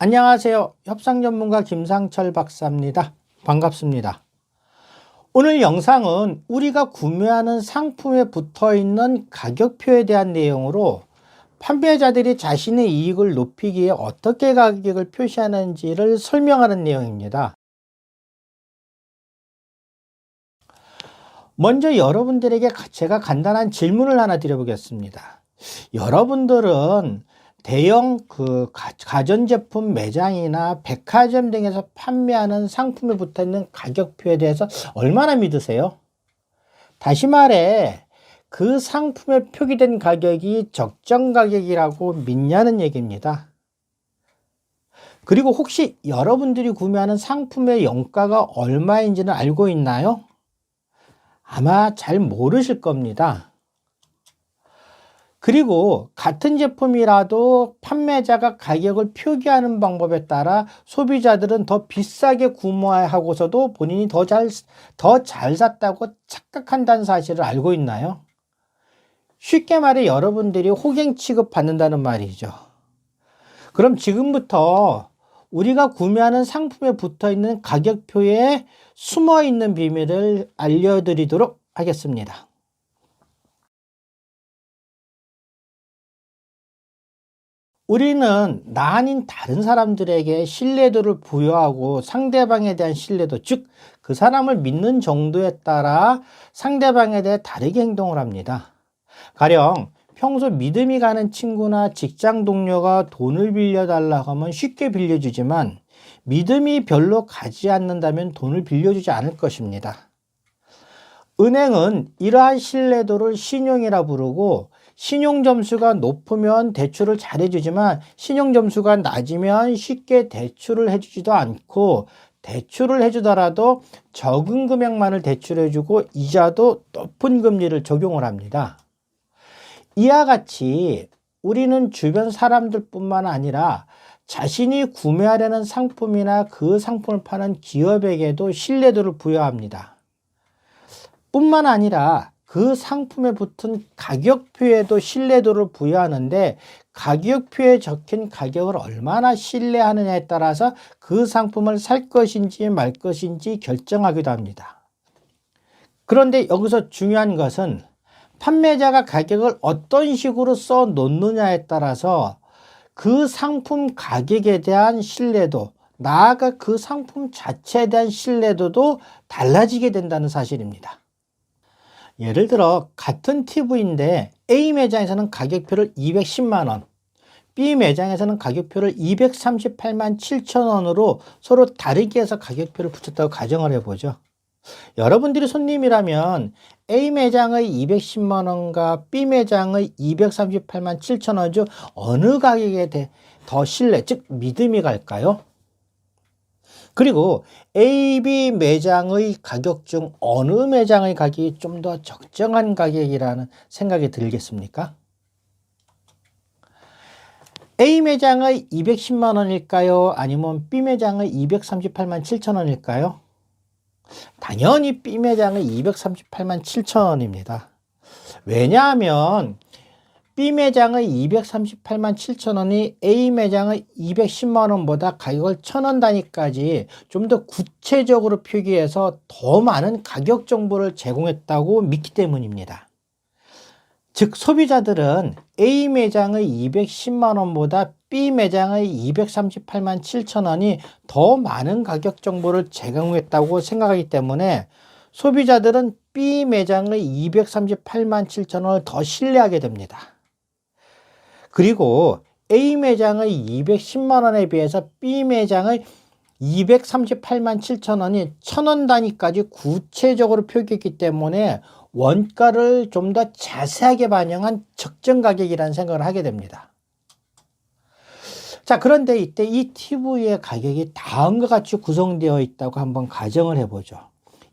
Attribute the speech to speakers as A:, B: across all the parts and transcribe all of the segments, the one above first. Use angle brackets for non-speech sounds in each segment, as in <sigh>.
A: 안녕하세요. 협상 전문가 김상철 박사입니다. 반갑습니다. 오늘 영상은 우리가 구매하는 상품에 붙어 있는 가격표에 대한 내용으로 판매자들이 자신의 이익을 높이기에 어떻게 가격을 표시하는지를 설명하는 내용입니다. 먼저 여러분들에게 제가 간단한 질문을 하나 드려보겠습니다. 여러분들은 대형 그 가전제품 매장이나 백화점 등에서 판매하는 상품에 붙어 있는 가격표에 대해서 얼마나 믿으세요? 다시 말해, 그 상품에 표기된 가격이 적정 가격이라고 믿냐는 얘기입니다. 그리고 혹시 여러분들이 구매하는 상품의 영가가 얼마인지는 알고 있나요? 아마 잘 모르실 겁니다. 그리고 같은 제품이라도 판매자가 가격을 표기하는 방법에 따라 소비자들은 더 비싸게 구매하고서도 본인이 더 잘, 더 잘 샀다고 착각한다는 사실을 알고 있나요? 쉽게 말해 여러분들이 호갱 취급 받는다는 말이죠. 그럼 지금부터 우리가 구매하는 상품에 붙어 있는 가격표에 숨어 있는 비밀을 알려드리도록 하겠습니다. 우리는 나 아닌 다른 사람들에게 신뢰도를 부여하고 상대방에 대한 신뢰도, 즉, 그 사람을 믿는 정도에 따라 상대방에 대해 다르게 행동을 합니다. 가령 평소 믿음이 가는 친구나 직장 동료가 돈을 빌려달라고 하면 쉽게 빌려주지만 믿음이 별로 가지 않는다면 돈을 빌려주지 않을 것입니다. 은행은 이러한 신뢰도를 신용이라 부르고 신용 점수가 높으면 대출을 잘 해주지만 신용 점수가 낮으면 쉽게 대출을 해주지도 않고 대출을 해주더라도 적은 금액만을 대출해주고 이자도 높은 금리를 적용을 합니다. 이와 같이 우리는 주변 사람들뿐만 아니라 자신이 구매하려는 상품이나 그 상품을 파는 기업에게도 신뢰도를 부여합니다. 뿐만 아니라 그 상품에 붙은 가격표에도 신뢰도를 부여하는데 가격표에 적힌 가격을 얼마나 신뢰하느냐에 따라서 그 상품을 살 것인지 말 것인지 결정하기도 합니다. 그런데 여기서 중요한 것은 판매자가 가격을 어떤 식으로 써 놓느냐에 따라서 그 상품 가격에 대한 신뢰도, 나아가 그 상품 자체에 대한 신뢰도도 달라지게 된다는 사실입니다. 예를 들어 같은 TV인데 A 매장에서는 가격표를 210만원, B 매장에서는 가격표를 238만 7천원으로 서로 다르게 해서 가격표를 붙였다고 가정을 해보죠. 여러분들이 손님이라면 A 매장의 210만원과 B 매장의 238만 7천원 중 어느 가격에 더 신뢰, 즉 믿음이 갈까요? 그리고 A, B 매장의 가격 중 어느 매장의 가격이 좀 더 적정한 가격이라는 생각이 들겠습니까? A 매장의 210만 원일까요? 아니면 B 매장의 238만 7천 원일까요? 당연히 B 매장의 238만 7천 원입니다. 왜냐하면 B 매장의 238만 7천 원이 A 매장의 210만 원보다 가격을 천 원 단위까지 좀 더 구체적으로 표기해서 더 많은 가격 정보를 제공했다고 믿기 때문입니다. 즉 소비자들은 A 매장의 210만 원보다 B 매장의 238만 7천 원이 더 많은 가격 정보를 제공했다고 생각하기 때문에 소비자들은 B 매장의 238만 7천 원을 더 신뢰하게 됩니다. 그리고 A 매장의 210만 원에 비해서 B 매장의 238만 7천 원이 천 원 단위까지 구체적으로 표기했기 때문에 원가를 좀 더 자세하게 반영한 적정 가격이라는 생각을 하게 됩니다. 자, 그런데 이때 이 TV의 가격이 다음과 같이 구성되어 있다고 한번 가정을 해보죠.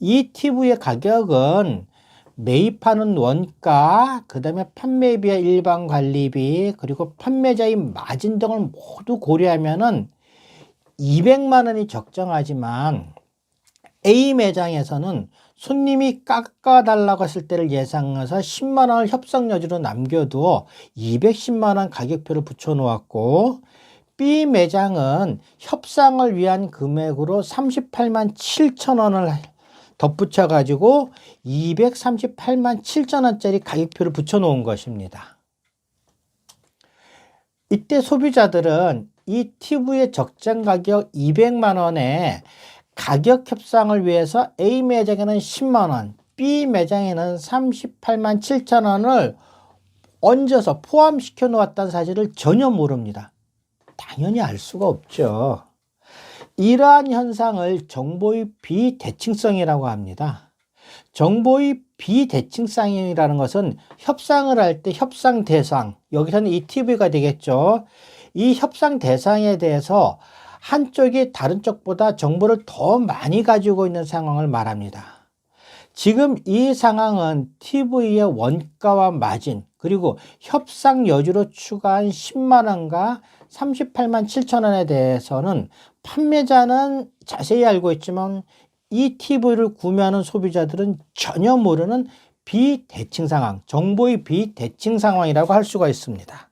A: 이 TV의 가격은 매입하는 원가, 그 다음에 판매비와 일반 관리비, 그리고 판매자의 마진 등을 모두 고려하면은 200만 원이 적정하지만 A 매장에서는 손님이 깎아달라고 했을 때를 예상해서 10만 원을 협상 여지로 남겨두어 210만 원 가격표를 붙여 놓았고 B 매장은 협상을 위한 금액으로 38만 7천 원을 덧붙여 가지고 238만 7천 원짜리 가격표를 붙여 놓은 것입니다. 이때 소비자들은 이 TV의 적정 가격 200만 원에 가격 협상을 위해서 A 매장에는 10만 원, B 매장에는 38만 7천 원을 얹어서 포함시켜 놓았다는 사실을 전혀 모릅니다. 당연히 알 수가 없죠. 이러한 현상을 정보의 비대칭성이라고 합니다. 정보의 비대칭성이라는 것은 협상을 할 때 협상 대상, 여기서는 이 TV가 되겠죠. 이 협상 대상에 대해서 한쪽이 다른 쪽보다 정보를 더 많이 가지고 있는 상황을 말합니다. 지금 이 상황은 TV의 원가와 마진, 그리고 협상 여주로 추가한 10만원과 38만 7천원에 대해서는 판매자는 자세히 알고 있지만 이 TV를 구매하는 소비자들은 전혀 모르는 비대칭 상황, 정보의 비대칭 상황이라고 할 수가 있습니다.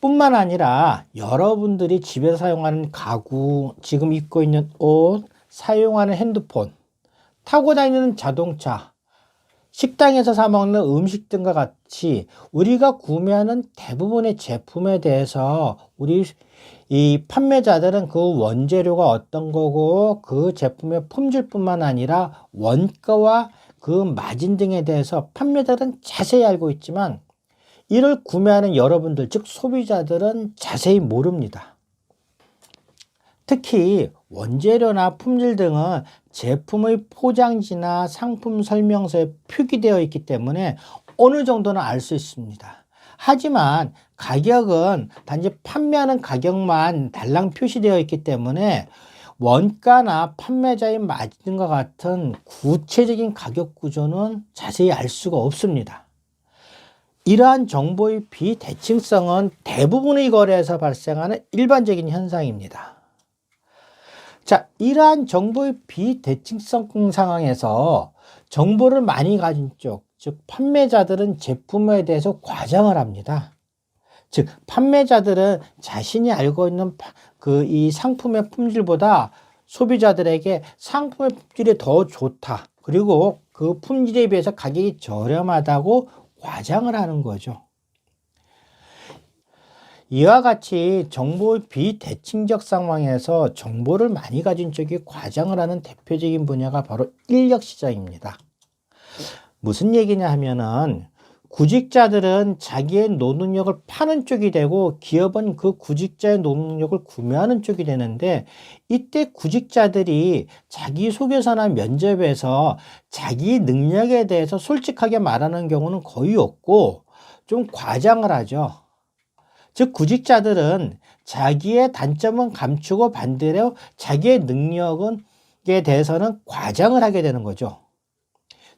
A: 뿐만 아니라 여러분들이 집에서 사용하는 가구, 지금 입고 있는 옷, 사용하는 핸드폰, 타고 다니는 자동차, 식당에서 사 먹는 음식 등과 같이 우리가 구매하는 대부분의 제품에 대해서 우리 이 판매자들은 그 원재료가 어떤 거고 그 제품의 품질뿐만 아니라 원가와 그 마진 등에 대해서 판매자들은 자세히 알고 있지만 이를 구매하는 여러분들 즉 소비자들은 자세히 모릅니다. 특히 원재료나 품질 등은 제품의 포장지나 상품 설명서에 표기되어 있기 때문에 어느 정도는 알 수 있습니다. 하지만 가격은 단지 판매하는 가격만 달랑 표시되어 있기 때문에 원가나 판매자의 마진과 같은 구체적인 가격 구조는 자세히 알 수가 없습니다. 이러한 정보의 비대칭성은 대부분의 거래에서 발생하는 일반적인 현상입니다. 자, 이러한 정보의 비대칭성 상황에서 정보를 많이 가진 쪽, 즉 판매자들은 제품에 대해서 과장을 합니다. 즉 판매자들은 자신이 알고 있는 그 이 상품의 품질보다 소비자들에게 상품의 품질이 더 좋다. 그리고 그 품질에 비해서 가격이 저렴하다고 과장을 하는 거죠. 이와 같이 정보의 비대칭적 상황에서 정보를 많이 가진 쪽이 과장을 하는 대표적인 분야가 바로 인력 시장입니다. 무슨 얘기냐 하면은 구직자들은 자기의 노동력을 파는 쪽이 되고 기업은 그 구직자의 노동력을 구매하는 쪽이 되는데 이때 구직자들이 자기 소개서나 면접에서 자기 능력에 대해서 솔직하게 말하는 경우는 거의 없고 좀 과장을 하죠. 즉 구직자들은 자기의 단점은 감추고 반대로 자기의 능력은 에 대해서는 과장을 하게 되는 거죠.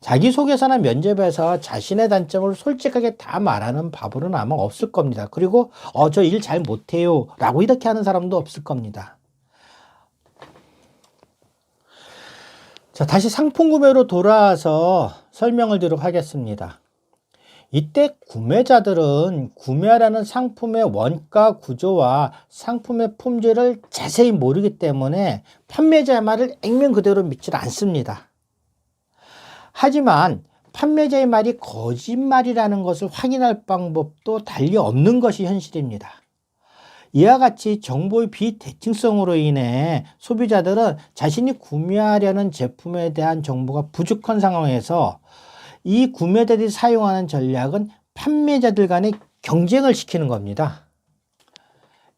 A: 자기소개서나 면접에서 자신의 단점을 솔직하게 다 말하는 바보는 아마 없을 겁니다. 그리고 어, 저 일 잘 못해요 라고 이렇게 하는 사람도 없을 겁니다. 자, 다시 상품 구매로 돌아와서 설명을 드리도록 하겠습니다. 이때 구매자들은 구매하라는 상품의 원가 구조와 상품의 품질을 자세히 모르기 때문에 판매자의 말을 액면 그대로 믿지 않습니다. 하지만 판매자의 말이 거짓말이라는 것을 확인할 방법도 달리 없는 것이 현실입니다. 이와 같이 정보의 비대칭성으로 인해 소비자들은 자신이 구매하려는 제품에 대한 정보가 부족한 상황에서 이 구매자들이 사용하는 전략은 판매자들 간의 경쟁을 시키는 겁니다.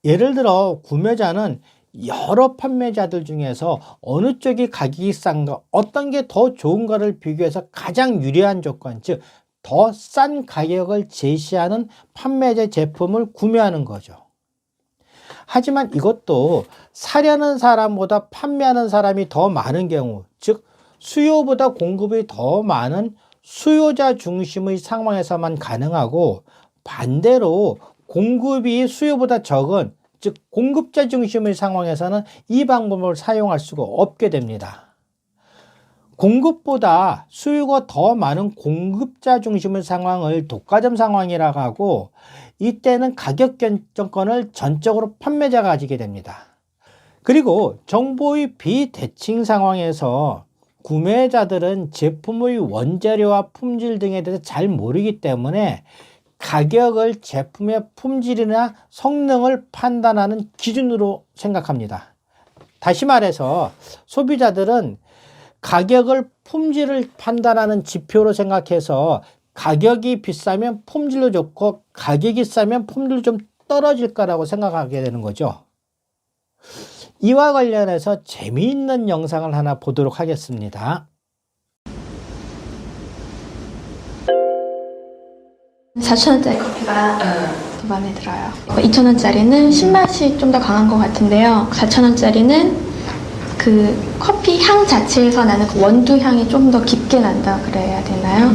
A: 예를 들어 구매자는 여러 판매자들 중에서 어느 쪽이 가격이 싼가, 어떤 게 더 좋은가를 비교해서 가장 유리한 조건, 즉, 더 싼 가격을 제시하는 판매자 제품을 구매하는 거죠. 하지만 이것도 사려는 사람보다 판매하는 사람이 더 많은 경우, 즉, 수요보다 공급이 더 많은 수요자 중심의 상황에서만 가능하고 반대로 공급이 수요보다 적은 즉 공급자 중심의 상황에서는 이 방법을 사용할 수가 없게 됩니다. 공급보다 수요가 더 많은 공급자 중심의 상황을 독과점 상황이라고 하고 이때는 가격 결정권을 전적으로 판매자가 가지게 됩니다. 그리고 정보의 비대칭 상황에서 구매자들은 제품의 원재료와 품질 등에 대해서 잘 모르기 때문에 가격을 제품의 품질이나 성능을 판단하는 기준으로 생각합니다. 다시 말해서 소비자들은 가격을 품질을 판단하는 지표로 생각해서 가격이 비싸면 품질도 좋고 가격이 싸면 품질도 좀 떨어질 거라고 생각하게 되는 거죠. 이와 관련해서 재미있는 영상을 하나 보도록 하겠습니다.
B: 4,000원짜리 커피가 더 마음에 들어요. 2,000원짜리는 신맛이 좀 더 강한 것 같은데요. 4,000원짜리는 그 커피 향 자체에서 나는 그 원두 향이 좀 더 깊게 난다 그래야 되나요?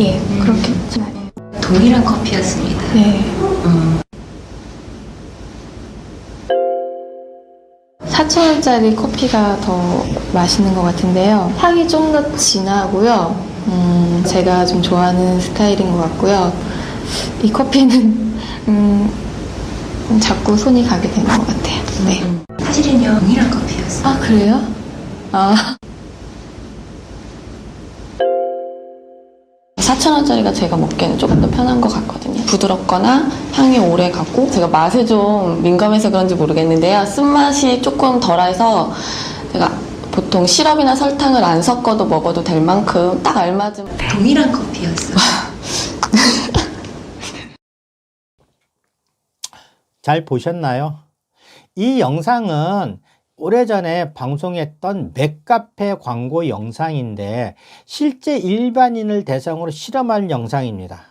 B: 예, 그렇게 나요.
C: 동일한 커피였습니다.
B: 네.
C: 음,
B: 4,000원짜리 커피가 더 맛있는 것 같은데요. 향이 좀 더 진하고요. 음, 제가 좀 좋아하는 스타일인 것 같고요. 이 커피는 음, 자꾸 손이 가게 되는 것 같아요. 네.
C: 음. 사실은요, 동일한 커피였어요.
B: 아 그래요? 아 4,000원짜리가 제가 먹기에는 조금 더 편한 것 같거든요. 부드럽거나 향이 오래 가고 제가 맛에 좀 민감해서 그런지 모르겠는데요. 쓴맛이 조금 덜해서 제가 보통 시럽이나 설탕을 안 섞어도 먹어도 될 만큼 딱 알맞은
C: 동일한 커피였어요. <laughs>
A: 잘 보셨나요? 이 영상은 오래전에 방송했던 맥카페 광고 영상인데 실제 일반인을 대상으로 실험한 영상입니다.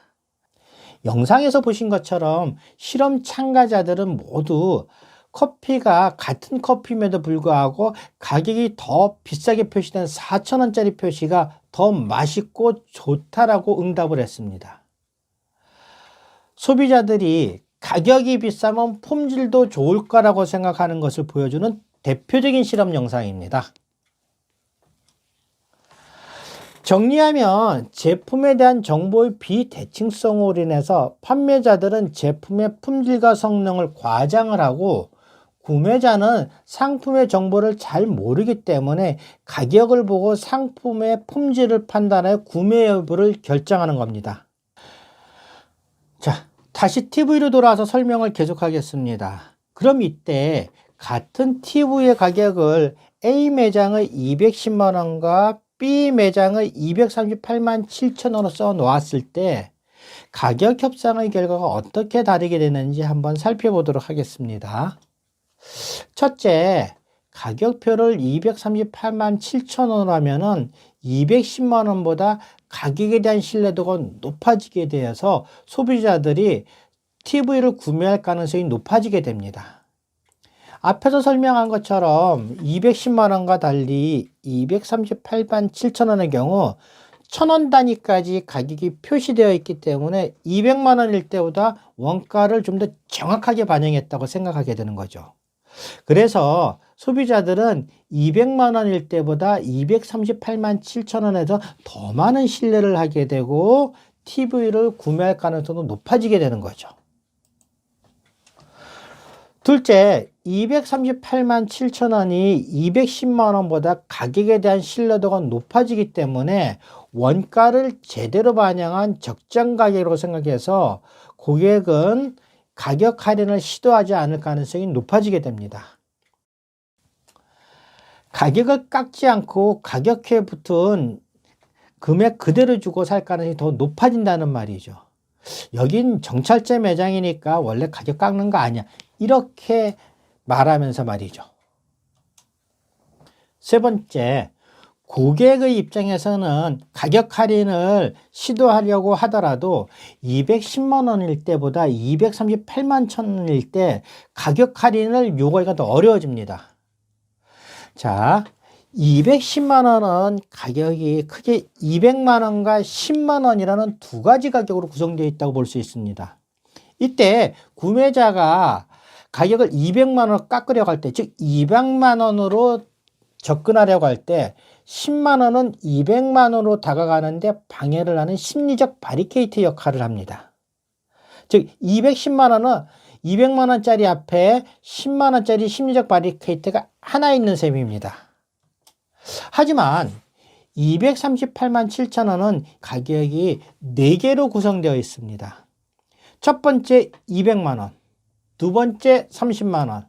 A: 영상에서 보신 것처럼 실험 참가자들은 모두 커피가 같은 커피임에도 불구하고 가격이 더 비싸게 표시된 4,000원짜리 표시가 더 맛있고 좋다라고 응답을 했습니다. 소비자들이 가격이 비싸면 품질도 좋을 거라고 생각하는 것을 보여주는 대표적인 실험 영상입니다. 정리하면 제품에 대한 정보의 비대칭성으로 인해서 판매자들은 제품의 품질과 성능을 과장을 하고 구매자는 상품의 정보를 잘 모르기 때문에 가격을 보고 상품의 품질을 판단하여 구매 여부를 결정하는 겁니다. 자, 다시 TV로 돌아와서 설명을 계속하겠습니다. 그럼 이때 같은 TV의 가격을 A 매장의 210만 원과 B 매장의 238만 7천 원으로 써 놓았을 때 가격 협상의 결과가 어떻게 다르게 되는지 한번 살펴보도록 하겠습니다. 첫째, 가격표를 238만 7천 원으로 하면은 210만 원보다 가격에 대한 신뢰도가 높아지게 되어서 소비자들이 TV를 구매할 가능성이 높아지게 됩니다. 앞에서 설명한 것처럼 210만 원과 달리 238만 7천 원의 경우 천원 단위까지 가격이 표시되어 있기 때문에 200만 원일 때보다 원가를 좀 더 정확하게 반영했다고 생각하게 되는 거죠. 그래서 소비자들은 200만 원일 때보다 238만 7천 원에서 더 많은 신뢰를 하게 되고 TV를 구매할 가능성도 높아지게 되는 거죠. 둘째, 238만 7천 원이 210만 원보다 가격에 대한 신뢰도가 높아지기 때문에 원가를 제대로 반영한 적정 가격으로 생각해서 고객은 가격 할인을 시도하지 않을 가능성이 높아지게 됩니다. 가격을 깎지 않고 가격에 붙은 금액 그대로 주고 살 가능성이 더 높아진다는 말이죠. 여긴 정찰제 매장이니까 원래 가격 깎는 거 아니야. 이렇게 말하면서 말이죠. 세 번째, 고객의 입장에서는 가격 할인을 시도하려고 하더라도 210만 원일 때보다 238만 천 원일 때 가격 할인을 요구하기가 더 어려워집니다. 자, 210만 원은 가격이 크게 200만 원과 10만 원이라는 두 가지 가격으로 구성되어 있다고 볼 수 있습니다. 이때 구매자가 가격을 200만 원 깎으려고 할 때, 즉 200만 원으로 접근하려고 할 때 10만 원은 200만 원으로 다가가는데 방해를 하는 심리적 바리케이트 역할을 합니다. 즉 210만 원은 200만 원짜리 앞에 10만 원짜리 심리적 바리케이트가 하나 있는 셈입니다. 하지만 238만 7천 원은 가격이 4개로 구성되어 있습니다. 첫 번째 200만 원, 두 번째 30만 원,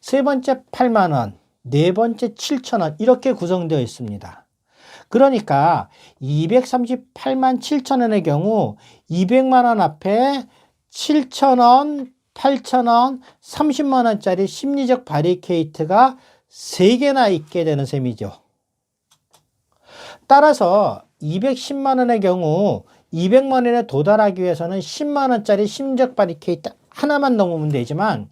A: 세 번째 8만 원, 네 번째 7천 원 이렇게 구성되어 있습니다. 그러니까 238만 7천 원의 경우 200만 원 앞에 7천 원, 8천 원, 30만 원짜리 심리적 바리케이트가 3개나 있게 되는 셈이죠. 따라서 210만 원의 경우 200만 원에 도달하기 위해서는 10만 원짜리 심리적 바리케이트 하나만 넘으면 되지만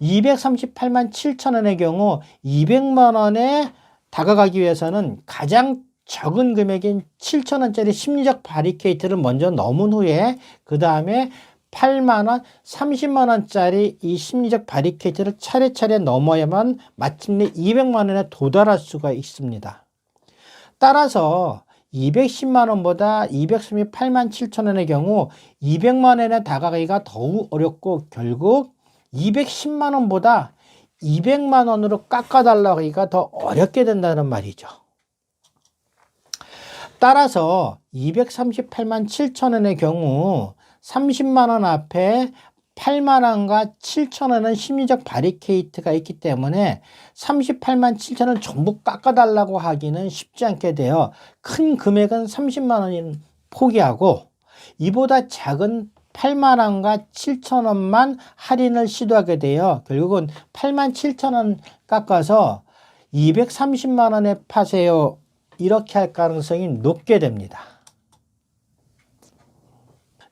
A: 238만 7천 원의 경우 200만 원에 다가가기 위해서는 가장 적은 금액인 7천 원짜리 심리적 바리케이트를 먼저 넘은 후에 그 다음에 8만 원, 30만 원짜리 이 심리적 바리케이트를 차례차례 넘어야만 마침내 200만 원에 도달할 수가 있습니다. 따라서 210만 원보다 238만 7천 원의 경우 200만 원에 다가가기가 더욱 어렵고 결국 210만 원보다 200만 원으로 깎아달라고 하기가 더 어렵게 된다는 말이죠. 따라서 238만 7천 원의 경우 30만 원 앞에 8만 원과 7천 원은 심리적 바리케이트가 있기 때문에 38만 7천 원 전부 깎아달라고 하기는 쉽지 않게 돼요. 큰 금액은 30만 원인 포기하고 이보다 작은 8만 원과 7천 원만 할인을 시도하게 돼요. 결국은 8만 7천 원 깎아서 230만 원에 파세요. 이렇게 할 가능성이 높게 됩니다.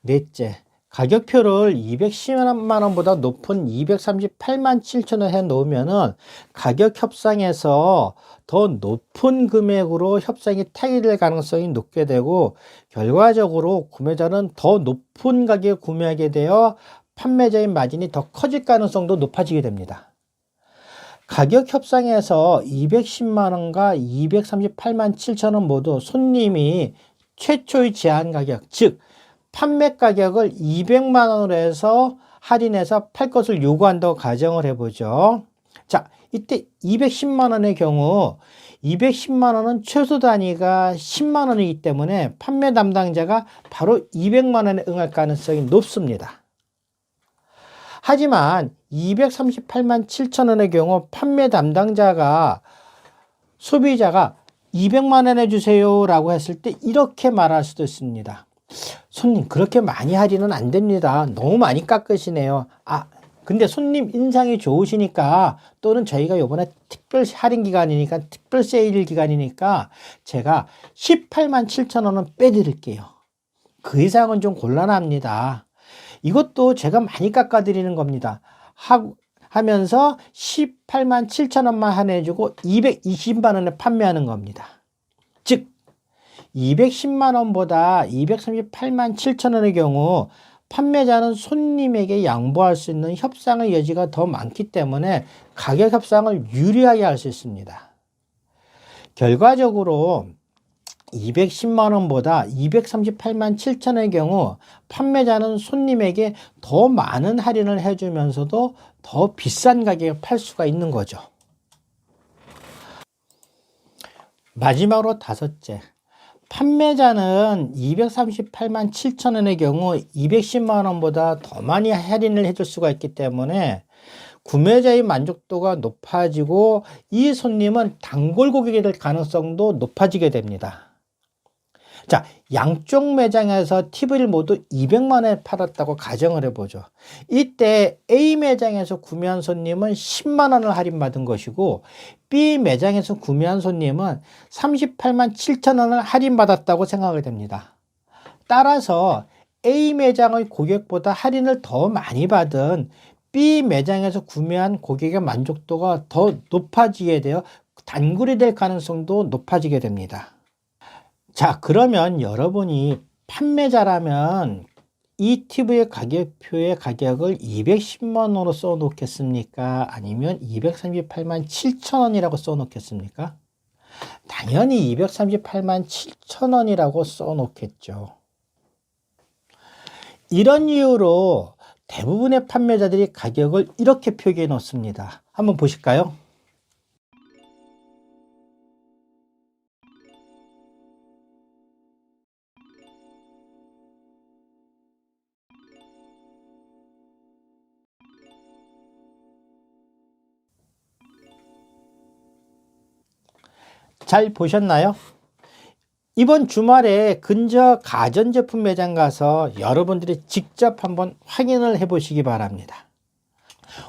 A: 넷째, 가격표를 210만 원보다 높은 238만 7천 원해 놓으면은 가격 협상에서 더 높은 금액으로 협상이 타결될 가능성이 높게 되고 결과적으로 구매자는 더 높은 가격에 구매하게 되어 판매자의 마진이 더 커질 가능성도 높아지게 됩니다. 가격 협상에서 210만 원과 238만 7천 원 모두 손님이 최초의 제한 가격, 즉 판매 가격을 200만 원으로 해서 할인해서 팔 것을 요구한다고 가정을 해보죠. 자, 이때 210만 원의 경우 210만 원은 최소 단위가 10만 원이기 때문에 판매 담당자가 바로 200만 원에 응할 가능성이 높습니다. 하지만 238만 7천 원의 경우 판매 담당자가 소비자가 200만 원 해주세요 라고 했을 때 이렇게 말할 수도 있습니다. 손님 그렇게 많이 할인은 안 됩니다. 너무 많이 깎으시네요. 아 근데 손님 인상이 좋으시니까 또는 저희가 요번에 특별 할인 기간이니까 특별 세일 기간이니까 제가 18만 7천 원은 빼드릴게요. 그 이상은 좀 곤란합니다. 이것도 제가 많이 깎아드리는 겁니다. 하, 하면서 18만 7천 원만 할인해주고 220만 원에 판매하는 겁니다. 즉 210만 원보다 238만 7천 원의 경우 판매자는 손님에게 양보할 수 있는 협상의 여지가 더 많기 때문에 가격 협상을 유리하게 할 수 있습니다. 결과적으로 210만 원보다 238만 7천 원의 경우 판매자는 손님에게 더 많은 할인을 해주면서도 더 비싼 가격에 팔 수가 있는 거죠. 마지막으로 다섯째. 판매자는 238만 7천 원의 경우 210만 원보다 더 많이 할인을 해줄 수가 있기 때문에 구매자의 만족도가 높아지고 이 손님은 단골 고객이 될 가능성도 높아지게 됩니다. 자, 양쪽 매장에서 TV를 모두 200만 원에 팔았다고 가정을 해보죠. 이때 A 매장에서 구매한 손님은 10만 원을 할인받은 것이고 B 매장에서 구매한 손님은 38만 7천 원을 할인받았다고 생각이 됩니다. 따라서 A 매장의 고객보다 할인을 더 많이 받은 B 매장에서 구매한 고객의 만족도가 더 높아지게 되어 단골이 될 가능성도 높아지게 됩니다. 자, 그러면 여러분이 판매자라면 이 TV의 가격표의 가격을 210만 원으로 써 놓겠습니까? 아니면 238만 7천 원이라고 써 놓겠습니까? 당연히 238만 7천 원이라고 써 놓겠죠. 이런 이유로 대부분의 판매자들이 가격을 이렇게 표기해 놓습니다. 한번 보실까요? 잘 보셨나요? 이번 주말에 근저 가전제품 매장 가서 여러분들이 직접 한번 확인을 해 보시기 바랍니다.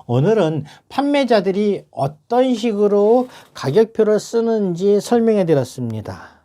A: 오늘은 판매자들이 어떤 식으로 가격표를 쓰는지 설명해 드렸습니다.